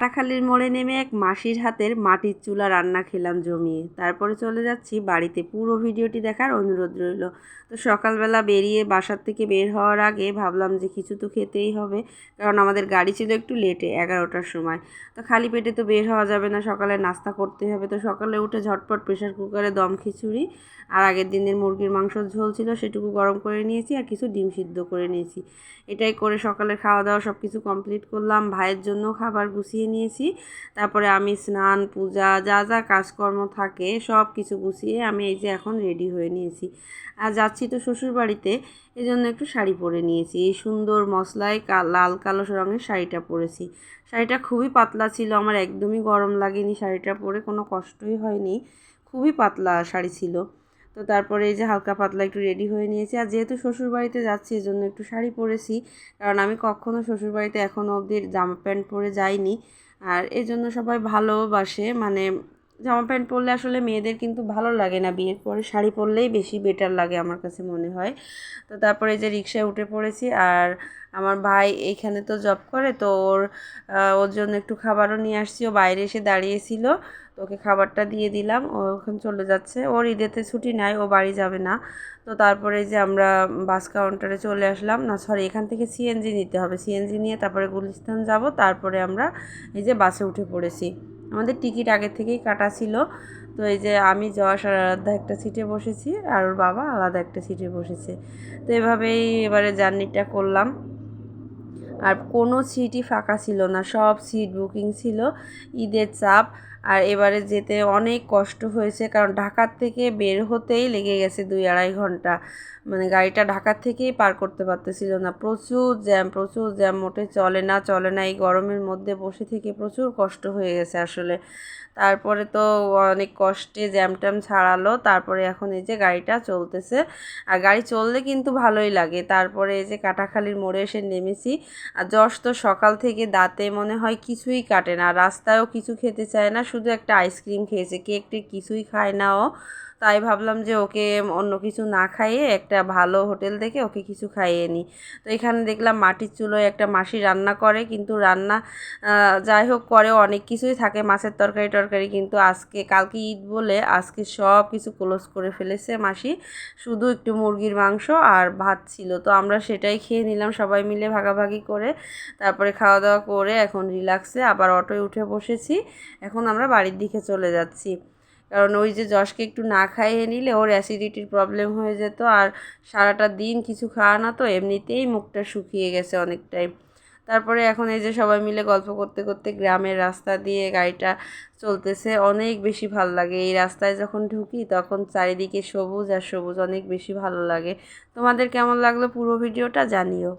কাটাখালির মোড়ে নেমে এক মাসির হাতের মাটির চুলা রান্না খেলাম জমিয়ে। তারপরে চলে যাচ্ছি বাড়িতে। পুরো ভিডিওটি দেখার অনুরোধ রইল। তো সকালবেলা বেরিয়ে বাসার থেকে বের হওয়ার আগে ভাবলাম যে কিছু তো খেতেই হবে, কারণ আমাদের গাড়ি ছিল একটু লেটে, এগারোটার সময়। তো খালি পেটে তো বের হওয়া যাবে না, সকালে নাস্তা করতে হবে। তো সকালে উঠে ঝটপট প্রেশার কুকারে দম খিচুড়ি আর আগের দিনের মুরগির মাংসর ঝোল ছিল সেটুকু গরম করে নিয়েছি আর কিছু ডিম সিদ্ধ করে নিয়েছি। এটাই করে সকালে খাওয়া দাওয়া সব কিছু কমপ্লিট করলাম। ভাইয়ের জন্য খাবার গুছিয়ে নিয়েছি। তারপরে আমি স্নান, পূজা, যা যা কাজকর্ম থাকে সব কিছু গুছিয়ে আমি এই যে এখন রেডি হয়ে নিয়েছি। আর যাচ্ছি তো শ্বশুর বাড়িতে এই জন্য একটু শাড়ি পরে নিয়েছি। এই সুন্দর মশলায় লাল কালো রঙের শাড়িটা পরেছি। শাড়িটা খুবই পাতলা ছিল, আমার একদমই গরম লাগেনি শাড়িটা পরে, কোনো কষ্টই হয়নি। খুবই পাতলা শাড়ি ছিল। তো তারপরে এই যে হালকা পাতলা একটু রেডি হয়ে নিয়েছি। আর যেহেতু শ্বশুরবাড়িতে যাচ্ছি এই জন্য একটু শাড়ি পরেছি, কারণ আমি কখনও শ্বশুরবাড়িতে এখনও অবধি জামা প্যান্ট পরে যাইনি। আর এই জন্য সবাই ভালোবাসে মানে জামা প্যান্ট পরলে আসলে মেয়েদের কিন্তু ভালো লাগে না। বিয়ের পরে শাড়ি পরলেই বেশি বেটার লাগে আমার কাছে মনে হয়। তো তারপরে যে রিক্সায় উঠে পড়েছি, আর আমার ভাই এইখানে তো জব করে, তো ওর ওর জন্য একটু খাবারও নিয়ে আসছি। ও বাইরে এসে দাঁড়িয়েছিল ওকে খাবারটা দিয়ে দিলাম, ও ওখানে চলে যাচ্ছে। ওর ঈদেতে ছুটি নাই, ও বাড়ি যাবে না। তো তারপরে যে আমরা বাস কাউন্টারে চলে আসলাম। না সরি এখান থেকে সিএনজি নিতে হবে। সিএনজি নিয়ে তারপরে গুলিস্তান যাব, তারপরে আমরা এই যে বাসে উঠে পড়েছি। আমাদের টিকিট আগে থেকেই কাটা ছিল। তো এই যে আমি যশ আলাদা একটা সিটে বসেছি, আর ওর বাবা আলাদা একটা সিটে বসেছে। তো এভাবেই এবারে জার্নিটা করলাম। আর কোনো সিটই ফাঁকা ছিল না, সব সিট বুকিং ছিল। ঈদের চাপ আর এবারে যেতে অনেক কষ্ট হয়েছে, কারণ ঢাকার থেকে বের হতেই লেগে গেছে দুই আড়াই ঘণ্টা। মানে গাড়িটা ঢাকার থেকেই পার করতে পারতেছিল না। প্রচুর জ্যাম প্রচুর জ্যাম, মোটে চলে না চলে না, এই গরমের মধ্যে বসে থেকে প্রচুর কষ্ট হয়ে গেছে আসলে। তারপরে তো অনেক কষ্টে জ্যাম ট্যাম ছাড়ালো, তারপরে এখন এই যে গাড়িটা চলতেছে। আর গাড়ি চললে কিন্তু ভালোই লাগে। তারপরে এই যে কাটাখালির মোড়ে এসে নেমেছি। আর যশ তো সকাল থেকে দাঁতে মনে হয় কিছুই কাটে না। রাস্তায়ও কিছু খেতে চায় না শুধু একটা আইসক্রিম খেয়েছে। কেক টেক কিছুই খায় না ও। তাই ভাবলাম যে ওকে অন্য কিছু না খাইয়ে একটা ভালো হোটেল দেখে ওকে কিছু খাইয়ে নিই। তো এখানে দেখলাম মাটির চুলোয় একটা মাসি রান্না করে, কিন্তু রান্না যাই হোক করেও অনেক কিছুই থাকে মাছের তরকারি টরকারি, কিন্তু আজকে, কালকে ঈদ বলে আজকে সব কিছু ক্লোজ করে ফেলেছে মাসি। শুধু একটু মুরগির মাংস আর ভাত ছিল। তো আমরা সেটাই খেয়ে নিলাম সবাই মিলে ভাগাভাগি করে। তারপরে খাওয়া দাওয়া করে এখন রিল্যাক্সে আবার অটোয় উঠে বসেছি। এখন আমরা বাড়ির দিকে চলে যাচ্ছি। কারণ ওই যে যশকে একটু না খাইয়ে নিলে ওর অ্যাসিডিটির প্রবলেম হয়ে যেত আর সারাটা দিন কিছু খাওয়া না তো এমনিতেই মুখটা শুকিয়ে গেছে অনেকটাই। তারপরে এখন এই যে সবাই মিলে গল্প করতে করতে গ্রামের রাস্তা দিয়ে গাড়িটা চলতেছে, অনেক বেশি ভালো লাগে। এই রাস্তায় যখন ঢুকি তখন চারিদিকে সবুজ আর সবুজ অনেক বেশি ভালো লাগে। তোমাদের কেমন লাগল পুরো ভিডিওটা জানিও।